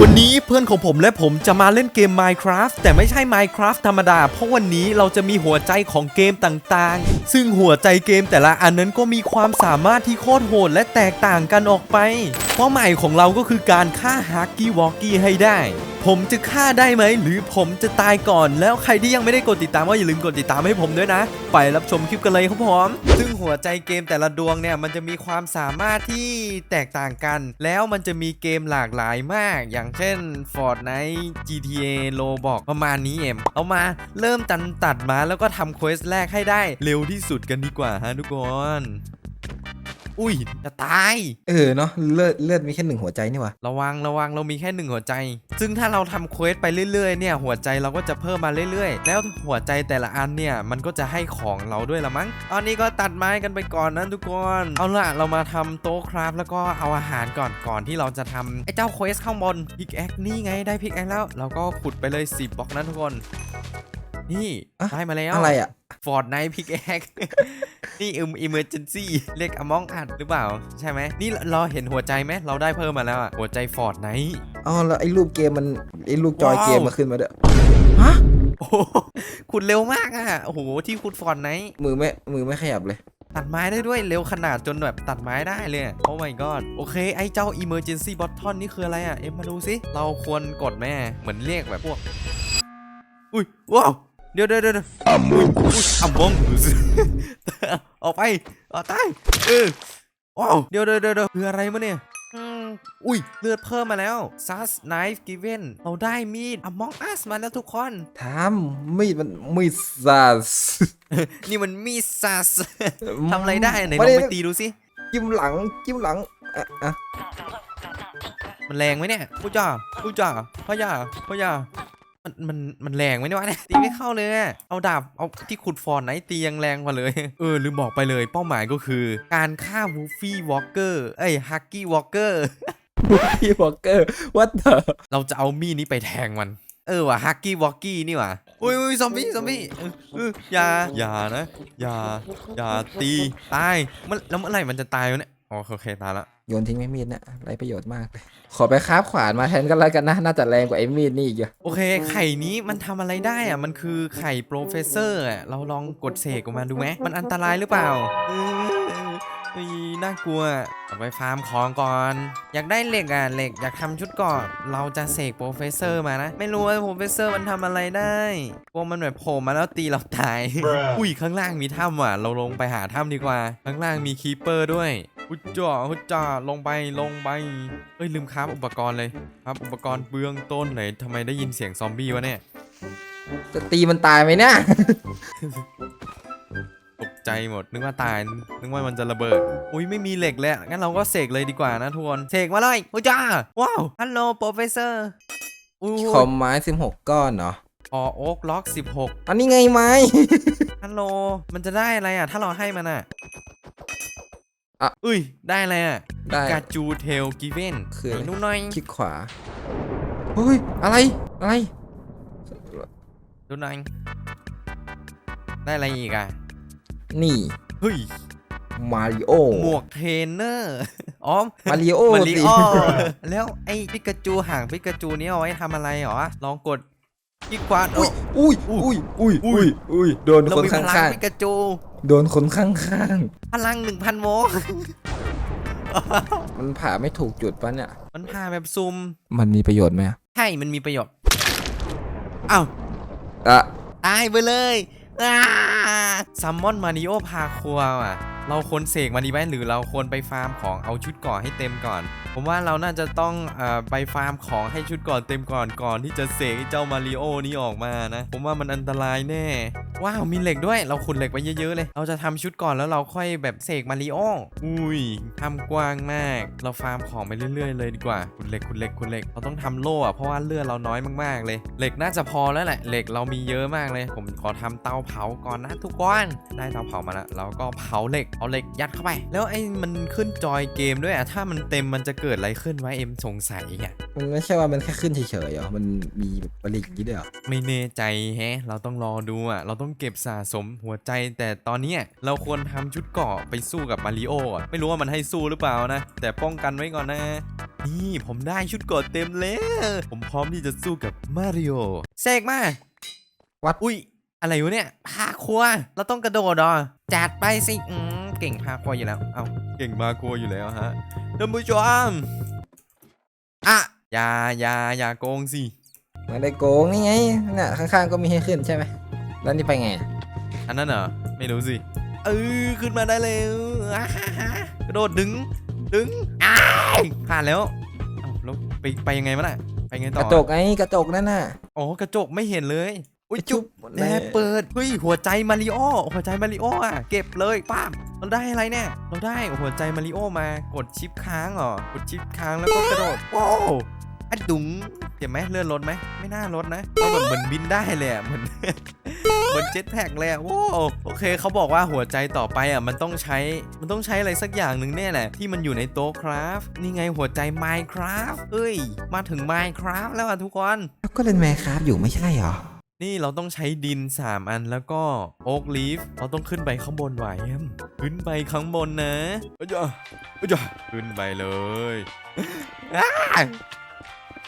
วันนี้เพื่อนของผมและผมจะมาเล่นเกม Minecraft แต่ไม่ใช่ Minecraft ธรรมดา เพราะวันนี้เราจะมีหัวใจของเกมต่างๆ ซึ่งหัวใจเกมแต่ละอันนั้นก็มีความสามารถที่โคตรโหดและแตกต่างกันออกไป เป้าหมายของเราก็คือการฆ่าฮักกี้วอกกี้ให้ได้ ผมจะฆ่าได้ไหม หรือผมจะตายก่อน แล้วใครที่ยังไม่ได้กดติดตามก็อย่าลืมกดติดตามให้ผมด้วยนะ ไปรับชมคลิปกันเลยครับผมซึ่งหัวใจเกมแต่ละดวงเนี่ยมันจะมีความสามารถที่แตกต่างกัน แล้วมันจะมีเกมหลากหลายมาก อย่างเช่น Fortnite GTA Roblox ประมาณนี้เอ็มเอามาเริ่มตันตัดมาแล้วก็ทำเควสแรกให้ได้เร็วที่สุดกันดีกว่าฮะทุกคน อุ้ยจะตาย เออเนาะเลือดเลือดมีแค่หนึ่งหัวใจนี่หวะระวังระวังเรามีแค่หนึ่งหัวใจ ซึ่งถ้าเราทำเควสไปเรื่อยๆเนี่ยหัวใจเราก็จะเพิ่มมาเรื่อยๆ แล้วหัวใจแต่ละอันเนี่ยมันก็จะให้ของเราด้วยละมั้งตอนนี้ก็ตัดไม้กันไปก่อนนะทุกคนเอาล่ะเรามาทำโต๊ะคราฟแล้วก็เอาอาหารก่อนก่อนที่เราจะทำไอ้เจ้าเควสข้างบนพิกแอคนี่ไงได้พิกแอคแล้ว เราก็ขุดไปเลย10บล็อกนะทุกคน นี่ได้มาแล้ว อะไรอะ ฟอร์ดไนท์พิกแอค นี่อิมอิมเมอร์เจนซี่เรียกอมองอัดหรือเปล่า ใช่ไหม นี่เราเห็นหัวใจไหมเราได้เพิ่มมาแล้วอะหัวใจฟอร์ดไนท์อ๋อแล้วไอ้รูปเกมมันไอ้รูปจอยว้าวเกมมาขึ้นมาด้วยฮะโอ้โหขุดเร็วมากอะโอ้โหที่ขุดฟอร์ดไนท์มือไม่มือไม่ขยับเลย ตัดไม้ได้ด้วยเร็วขนาดจนแบบตัดไม้ได้เลยอะโอ้ my god โอเค ไอ้เจ้า emergency button นี่คืออะไรอะเอ็มมาดูสิเราควรกดแม่เหมือนเรียกแบบพวกอุ้ยว้าว เดี๋ยวเดี๋ยวเดี๋ยวอัมมงกุสอัมมงกุสออกไปออกตายเออว้าวเดี๋ยวเดี๋ยวเดี๋ยวเดี๋ยวคืออะไรมะเนี่ยอืมอุ้ยเลือดเพิ่มมาแล้ว sus knife given เราได้มีด among us มาแล้วทุกคนทำมีดมันมีดซัสนี่มันมีด sus ทำอะไรได้ไหนลไม่องได้ไปตีดูสิจิ้มหลังจิ้มหลังอะอะมันแรงไหมเนี่ยผู้จ่าผู้จ่าพ่อยาพ่อยา มันมันมันแรงไหมเนี่ยวะเนี่ยตีไม่เข้าเลยอะเอาดาบเอาที่ขุดฟอนไหนตียังแรงกว่าเลย เออลืมบอกไปเลยเป้าหมายก็คือ การฆ่าวูฟี่วอลเกอร์เอ้ยฮักกี้วอลเกอร์พี่บอกเกอร์วัดเถอะเราจะเอามีดนี้ไปแทงมัน เออว่ะฮักกี้วอกกี้นี่ว่ะอุ้ยอุ้ยซอมบี้ซอมบี้เออเอออย่าอย่านะ อย่าอย่าตีตายมันแล้วเมื่อไหร่มันจะตายวะเนี่ยอ๋อ โอเคตายละโยนทิ้งไม่มีดนะไรประโยชน์มากเลย ขอไปคราบขวานมาแทนกันแล้วกันนะ น่าจะแรงกว่าไอ้มีดนี่อีกเยอะโอเค ไข่นี้มันทำอะไรได้อะมันคือไข่โปรเฟสเซอร์อะเราลองกดเสกออกมาดูไหมมันอันตรายหรือเปล่าเออเฮ้ยน่ากลัวเอาไปฟาร์มของก่อน อยากได้เหล็กอะเหล็กอยากทำชุดเก่อนเราจะเสกโปรเฟสเซอร์มานะ ไม่รู้ว่าโปรเฟสเซอร์มันทำอะไรได้กลัวมันแบบโผล่มาแล้วตีเราตาย อุ้ยข้างล่างมีถ้ำว่ะ เราลงไปหาถ้ำดีกว่า ข้างล่างมีคีเปอร์ด้วย อุจจ่าอุจจ่าลงไปลงไปเอ้ยลืมครับอุปกรณ์เลยครับอุปกรณ์เบื้องต้นไหนทำไมได้ยินเสียงซอมบี้วะเนี่ยจะตีมันตายไหมเนี่ย ตกใจหมดนึกว่าตายนึกว่ามันจะระเบิด อุ้ยไม่มีเหล็กเลยอะงั้นเราก็เสกเลยดีกว่านะทุกคนเสกมาเลยอุจจ่าว้าวฮัลโหลโปรเฟสเซอร์อุ้ยคอมไม้สิบหกก้อนเนาะอโอ๊กล็อกอันนี้ไงไม้16ฮัลโหล มันจะได้อะไรอะ ถ้าเราให้มันอะ อะอุ้ย ได้อะไรอะได้ กาจูเทลกิเวนคืออะไรนู่นหน่อยคลิกขวาเฮ้ยอะไรอะไร ดูหน่อย ได้อะไรอีกอะนี่เฮ้ย มาริโอหมวกเทรนเนอร์อ๋อ มาริโอมาริสิ โอแล้วไอ้ปิกาจูหางปิกาจูนี่เอาไว้ทำอะไรหรอ ลองกด ที่กวาดอุ้ยอุ้ยอุ้ยอุ้ยอุ้ยอุ้ยโดนเราคนมีพข้ลังางปิกาจูๆโดนคนข้างพลัง1,000โวลต์ๆมันผ่าไม่ถูกจุดปะเนี่ย มันพาแบบซูมมันมีประโยชน์ไหมอะใช่ มันมีประโยชน์อ้าวอะตายไปเลยซัมมอนมาริโอพาครัวว่ะ เราควรเสกมาดีไหมหรือเราควรไปฟาร์มของเอาชุดก่อนให้เต็มก่อน ผมว่าเราน่าจะต้องอไปฟาร์มของให้ชุดก่อนเต็มก่อนก่อนที่จะเสกเจ้ามาริโอนี้ออกมานะ ผมว่ามันอันตรายแน่ ว้าวมีเหล็กด้วย เราขุดเหล็กไปเยอะๆเลย เราจะทำชุดก่อนแล้วเราค่อยแบบเสกมาริโออุ้ยทำกว้างมาก เราฟาร์มของไปเรื่อย ๆ เลยดีกว่าขุดเหล็กขุดเหล็กขุดเหล็กเราต้องทำโล่อะเพราะว่าเลือดเราน้อยมากๆเลย เหล็กน่าจะพอแล้วแหละเหล็กเรามีเยอะมากเลย ผมขอทำเตาเผาก่อนนะทุกคนได้เตาเผามาแล้วเราก็เผาเหล็กเอาเหล็กยัดเข้าไป แล้วไอ้มันขึ้นจอยเกมด้วยอะถ้ามันเต็มมันจะเกิดอะไรขึ้นวะเอ็มสงสัยอะมันไม่ใช่ว่ามันแค่ขึ้นเฉยๆเหรอ มันมีแบบผลิตอย่างนี้ด้วยเหรอ ไม่แน่ใจแฮะ เราต้องรอดูอะเราต้องเก็บสะสมหัวใจ แต่ตอนเนี้ยเราควรทำชุดเกราะไปสู้กับมาริโออะไม่รู้ว่ามันให้สู้หรือเปล่านะ แต่ป้องกันไว้ก่อนนะ นี่ผมได้ชุดเกราะเต็มแล้ว ผมพร้อมที่จะสู้กับมาริโอเสกมา วัด อุ้ย อะไรวะเนี่ยพาครัว เราต้องกระโดดเหรอจัดไปสิอืม เก่งพาครัวอยู่แล้ว เอาเก่งพาครัวอยู่แล้วฮะท่านผู้ชมอะอย่าอย่าอย่าโกงสิไม่ได้โกงนี่ไงน่ะข้างๆก็มีให้ขึ้นใช่ไหมแล้วนี่ไปไงอะอันนั้นเหรอไม่รู้สิเออขึ้นมาได้แล้วอ่าฮ่าฮ่ากระโดดดึงดึงอ้ายผ่านแล้วเอ้าแล้วไปไปยังไงวะน่ะไปไงกต่อระจกไงกระจกนั่นน่ะอ๋อกระจกไม่เห็นเลย อุ้ยจุ๊จุ๊บบแลเปิดเฮ้ยหัวใจมาริโอหัวใจมาริโออะเก็บเลยป้าบเราได้อะไรเนี่ย เราได้หัวใจมาริโอมากดชิปค้างเหรอกดชิปค้างแล้วก็กระโดดโอ้อัดดุงเจ็บไหมเลื่อนรถไหมไม่น่ารถนะเพราะแบบเหมือนบินได้เลยอะเหมือนเหมือนเจ็ตแพ็กเลยอะโว้วโอเคเขาบอกว่าหัวใจต่อไปอะมันต้องใช้มันต้องใช้อะไรสักอย่างหนึ่งแน่แหละ ที่มันอยู่ในโต๊ะคราฟนี่ไงหัวใจ Minecraft เอ้ย มาถึง Minecraft แล้วอะทุกคนก็เล่นแมคครับอยู่ไม่ใช่เหรอ นี่เราต้องใช้ดิน 3 อันแล้วก็โอ๊กลีฟเราต้องขึ้นไปข้างบนไหวแอมขึ้นไปข้างบนนะอ้ยจ้ะอ้ยจ้ะขึ้นไปเลยอ้า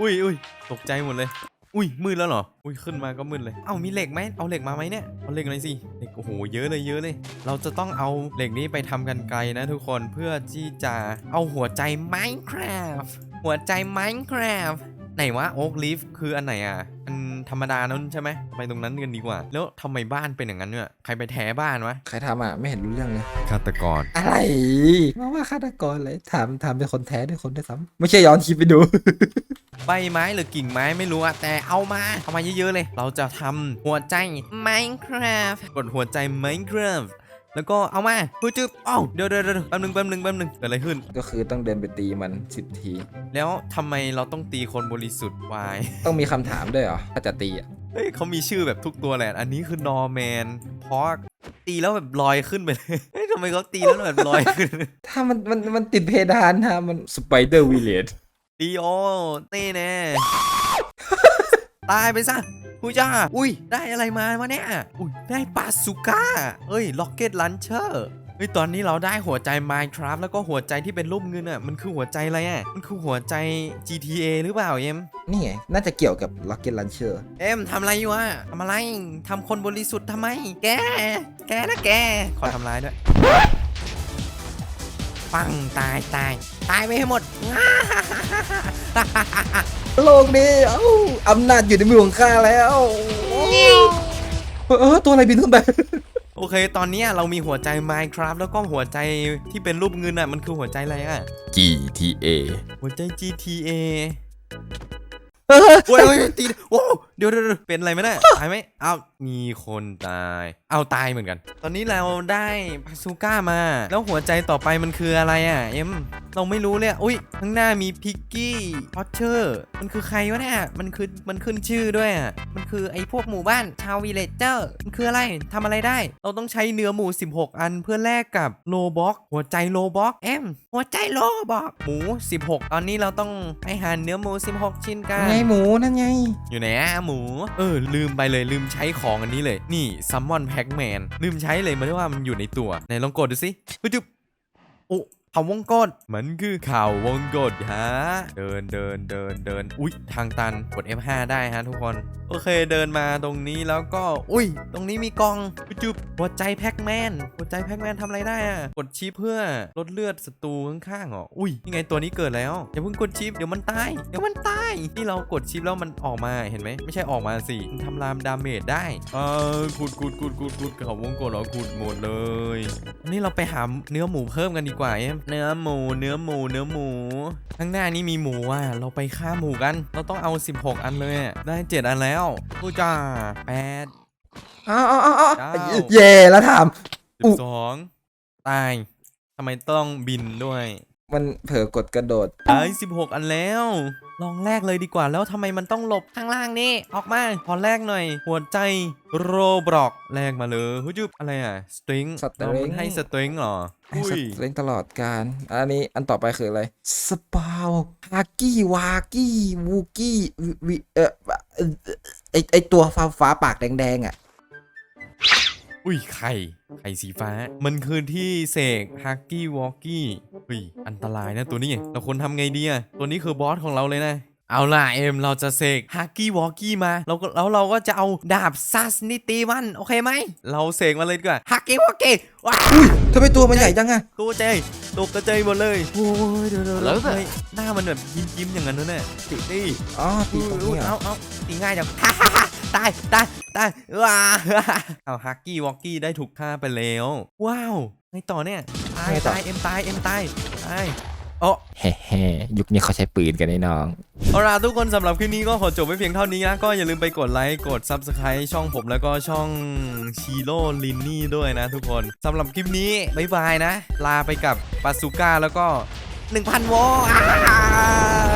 อุ้ยอุ้ยตกใจหมดเลย อุ้ยมืดแล้วเหรอ อุ้ยขึ้นมาก็มืดเลย เอ้ามีเหล็กไหมเอาเหล็กมาไหมเนี่ย เอาเหล็กหน่อยสิ เหล็กโอ้โหเยอะเลยเยอะเลย เราจะต้องเอาเหล็กนี้ไปทำกันไกลนะทุกคนเพื่อที่จะเอาหัวใจ Minecraft หัวใจ Minecraft ไหนวะโอ๊กลีฟคืออันไหนอะ อัน ธรรมดานั้นใช่ไหมไปตรงนั้นกันดีกว่า แล้วทำไมบ้านเป็นอย่างนั้นเนี่ยใครไปแท้บ้านวะใครทำอะ ไม่เห็นรู้เรื่องเลย ฆาตกร อะไรมาว่าฆาตกรเลยถามถามเป็นคนแท้ด้วยคนด้วยซ้ำไม่ใช่ย้อนคลิปไปดู ใบไม้หรือกิ่งไม้ไม่รู้อะแต่เอามาเอามาเยอะๆเลย เราจะทำหัวใจ Minecraft กดหัวใจ Minecraft แล้วก็เอามาเฮ้ยจึ๊บอ้าวเดี๋ยวเดี๋ยวเดี๋ยวแป๊บนึงแป๊บนึงแป๊บนึงเกิดอะไรขึ้น ก็คือต้องเดินไปตีมันสิบที แล้วทำไมเราต้องตีคนบริสุทธิ์วาย ต้องมีคำถามด้วยเหรอ ถ้าจะตีอะ เฮ้ยเขามีชื่อแบบทุกตัวแหละ อันนี้คือนอร์แมนพอกตีแล้วแบบลอยขึ้นไปเลย เฮ้ยทำไมเขาตีแล้วแบบลอยขึ้น ถ้ามันมันมันติดเพดานนะมันสไปเดอร์วิลเลจดีโอเต้แน่ ตายไปซะ ผู้จ้า อุ้ย ได้อะไรมาวะเนี่ย อุ้ย ได้ปาสุก้า เอ้ย ล็อกเก็ตลันเชอร์เฮ้ยตอนนี้เราได้หัวใจ Minecraft แล้วก็หัวใจที่เป็นรูปเงินอะ มันคือหัวใจอะไรอะ มันคือหัวใจ GTA หรือเปล่าเอ็ม นี่ไง น่าจะเกี่ยวกับ Rocket Launcher เอ็มทำอะไรอยู่อะทำอะไร ทำคนบริสุทธิ์ทำไม แก แกนะแก ขอทำร้ายด้วย ปังตายตาย ตายไปให้หมด โลกนี้เอ้าอำนาจอยู่ในมือของข้าแล้วเออตัวอะไรบินขึ้นไป โอเค ตอนเนี้ยเรามีหัวใจ Minecraft แล้วก็หัวใจที่เป็นรูปเงินอะ มันคือหัวใจอะไรอะ GTA หัวใจ GTA โอ้ยโอ้ยตีโอ้เดี๋ยวเดี๋ยวเดี๋ยวเป็นอะไรไหมเนี่ยตายไหมเอามีคนตาย เอาตายเหมือนกัน ตอนนี้เราได้พาซูก้ามา แล้วหัวใจต่อไปมันคืออะไรอะ เอ็ม เราไม่รู้เลยอะอุ้ยข้างหน้ามีพิกกี้พอชเชอร์ มันคือใครวะเนี่ย มันคือมันขึ้นชื่อด้วยอะ มันคือไอ้พวกหมู่บ้านชาววิลเลจเจอร์ มันคืออะไรทำอะไรได้ เราต้องใช้เนื้อหมู 16 อันเพื่อแลกกับโลบ็อก หัวใจโลบ็อกเอ็ม หัวใจโลบ็อก หมู 16 ตอนนี้เราต้องไปหาเนื้อหมู 16 ชิ้นกันไงหมูนั่นไง อยู่ไหนอะหมู เออ ลืมไปเลยลืมใช้ของอันนี้เลย นี่ซัมมอนแพ็กแมนลืมใช้เลยมันเรียกว่ามันอยู่ในตัวไหนลองกดดูสิปึ๊บจุ๊บโอ้ เขาวงกดมันคือข่าววงกดฮะ เดินเดินเดินเดินอุ๊ยทางตันกด F5 ได้ฮะทุกคน โอเคเดินมาตรงนี้แล้วก็ อุ้ย ตรงนี้มีกล่องจุบหัวใจแพ็กแมนหัวใจแพ็กแมนทำอะไรได้อะกดชิปเพื่อลดเลือดศัตรูข้างๆเหรออุ้ยนี่ไงตัวนี้เกิดแล้วอย่าเพิ่งกดชิปเดี๋ยวมันตายเดี๋ยวมันตายนี่เรากดชิปแล้วมันออกมาเห็นไหมไม่ใช่ออกมาสิมันทำลามดาเมจได้เออขุดขุดขุดขุดขุดเขาวงกดเหรอขุดหมดเลยนี่เราไปหาเนื้อหมูเพิ่มกันดีกว่าเอ็มเนื้อหมู เนื้อหมู เนื้อหมู ข้างหน้านี่มีหมูอะ เราไปฆ่าหมูกัน เราต้องเอา 16 อันเลยอะได้ 7 อันแล้วกูจ้าแปดอ้าวอ้าวอ้าวอ้าวเก้าเย่แล้วถามอุ๊สิบสองตายทำไมต้องบินด้วย มันเผลอกดกระโดดได้16อันแล้ว ลองแลกเลยดีกว่าแล้วทำไมมันต้องหลบข้างล่างนี่ ออกมาพอแลกหน่อย หัวใจโรบล็อกแลกมาเลยหุยจุบอะไรอะสตริง String มันให้สตริงเหรอให้อุ้สยเล่นตลอดการอันนี้อันต่อไปคืออะไรสปาวฮากี้วากี้วูกี้วิเออเอ่อไอไอตัวฟ้าฟ้าปากแดงๆอะ อุ้ยไข่ไข่สีฟ้า มันคือที่เสกฮักกี้วอกกี้อุ้ยอันตรายนะตัวนี้เราควรทำไงดีอะตัวนี้คือบอสของเราเลยนะเอาล่ะเอ็มเราจะเสกฮักกี้วอกกี้มาแล้วก็แล้วเราก็จะเอาดาบซัสนี่ตีมันโอเคไหมเราเสกมาเลยดีกว่าฮักกี้วอกกี้ว้าอุ้ยทำไมตัวมันใหญ่จังอะตัวเจยตกกระเจยหมดเลยโอ้ยเดี๋ยวเดี๋ยวแล้วเฮ้ยหน้ามันแบบยิ้มยิ้มๆอย่างนั้นด้วยเนี่ยติดิอ๋อตีอุ้ยตรงอุ้นี้ยเหรอเอาเอาตีง่ายจัง ตายตายตายว้าเอาฮักกี้วอกกี้ได้ถูกฆ่าไปแล้ว ว้าวไงต่อเนี่ยตายตายเอ็มตายเอ็มตายตายโอ้ แฮ่ๆยุคนี้เขาใช้ปืนกันไอ้น้อง เอาล่ะทุกคนสำหรับคลิปนี้ก็ขอจบไว้เพียงเท่านี้นะ ก็อย่าลืมไปกดไลค์ กด Subscribe ช่องผมแล้วก็ช่องชีโร่ลินนี่ด้วยนะทุกคนสำหรับคลิปนี้ บ๊ายบายนะ ลาไปกับปาซูก้าแล้วก็ 1,000โวลต์อ่า